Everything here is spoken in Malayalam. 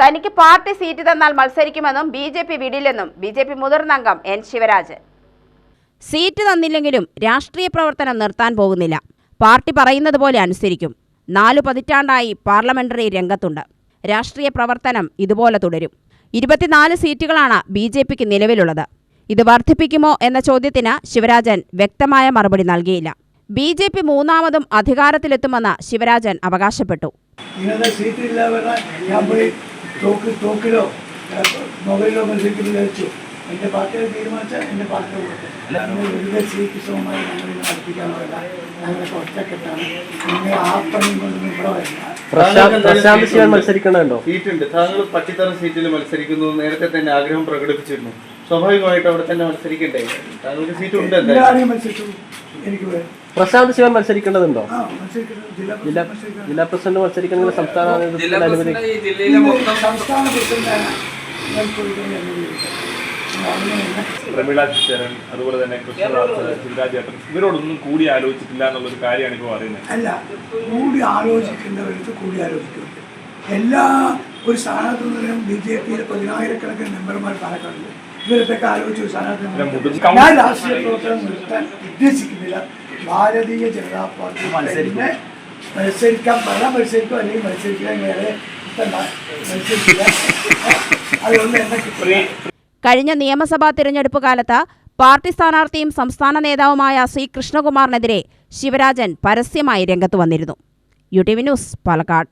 തനിക്ക് പാർട്ടി സീറ്റ് തന്നാൽ മത്സരിക്കുമെന്നും ബി ജെ പി വിടില്ലെന്നും ബി ജെ പി മുതിർന്ന അംഗം എൻ ശിവരാജ്. സീറ്റ് തന്നില്ലെങ്കിലും രാഷ്ട്രീയ പ്രവർത്തനം നിർത്താൻ പോകുന്നില്ല. പാർട്ടി പറയുന്നത് പോലെ അനുസരിക്കും. നാലു പതിറ്റാണ്ടായി പാർലമെന്ററി രംഗത്തുണ്ട്. രാഷ്ട്രീയ പ്രവർത്തനം ഇതുപോലെ തുടരും. ഇരുപത്തിനാല് സീറ്റുകളാണ് ബി ജെ പിക്ക് നിലവിലുള്ളത്. ഇത് വർദ്ധിപ്പിക്കുമോ എന്ന ചോദ്യത്തിന് ശിവരാജൻ വ്യക്തമായ മറുപടി നൽകിയില്ല. ബി ജെ പി മൂന്നാമതും അധികാരത്തിലെത്തുമെന്ന് ശിവരാജൻ അവകാശപ്പെട്ടു. തോക്ക് തോക്കിലോ മൊബൈലോ മൊബൈലിലോ മത്സരിക്കുന്നു വിചാരിച്ചു. എന്റെ പാർട്ടിയെ തീരുമാനിച്ചാൽ എന്റെ പാർട്ടിയെ കൊടുക്കും അങ്ങനെ വെറുതെ ശ്രീകൃഷ്ണവുമായി ഞങ്ങൾ ഇത് നടത്തിക്കാനുള്ള ഞങ്ങളൊക്കെ ഒറ്റക്കെട്ടാണ് നിങ്ങൾ ആ പണി കൊണ്ടൊന്നും ഇവിടെ വരില്ല. പ്രശാന്ത് ശിവൻ മത്സരിക്കണുണ്ടോ? സീറ്റുണ്ട്. താങ്കൾ പട്ടിത്തറ സീറ്റിൽ മത്സരിക്കുന്നു. നേരത്തെ തന്നെ ആഗ്രഹം പ്രകടിപ്പിച്ചിരുന്നു. സ്വാഭാവികമായിട്ട് അവിടെ തന്നെ മത്സരിക്കണ്ടേ? താങ്കൾക്ക് സീറ്റ് ഉണ്ട് എന്തായാലും. മത്സരിച്ചു. എനിക്ക് പ്രശാന്ത് ശിവൻ മത്സരിക്കേണ്ടതുണ്ടോ? ജില്ലാ ജില്ലാ പ്രസിഡന്റ് മത്സരിക്കണമെങ്കിൽ സംസ്ഥാന അനുമതി പ്രമീള അതുപോലെ തന്നെ കൃഷ്ണദാസ് ശിവരാജേട്ടൻ ഇവരോടൊന്നും കൂടി ആലോചിച്ചിട്ടില്ല എന്നുള്ളൊരു കാര്യമാണ് ഇപ്പോൾ പറയുന്നത്. അല്ല കൂടി ആലോചിക്കേണ്ടവർക്ക് കൂടി ആലോചിക്കുന്നുണ്ട്. എല്ലാ ഒരു സ്ഥാനാർത്ഥി ബി ജെ പിയിലെ പതിനായിരക്കണക്കിന് മെമ്പർമാർ പാലക്കാടുണ്ട്. ഇവരൊക്കെ ആലോചിച്ചു സ്ഥാനാർത്ഥി ഞാൻ രാഷ്ട്രീയ പ്രവർത്തനം നിർത്താൻ ഉദ്ദേശിക്കുന്നില്ല. ഭാരതീയ ജനതാ പാർട്ടി മത്സരിക്കുന്നത് മത്സരിക്കാൻ പറഞ്ഞാൽ മത്സരിക്കും അല്ലെങ്കിൽ മത്സരിക്കാൻ വേറെ മത്സരിക്കില്ല. അതുകൊണ്ട് എന്നെ കിട്ടില്ല. കഴിഞ്ഞ നിയമസഭാ തിരഞ്ഞെടുപ്പ് കാലത്ത് പാർട്ടി സ്ഥാനാർത്ഥിയും സംസ്ഥാന നേതാവുമായ സി കൃഷ്ണകുമാറിനെതിരെ ശിവരാജൻ പരസ്യമായി രംഗത്ത് വന്നിരുന്നു. U T V news Palakkad.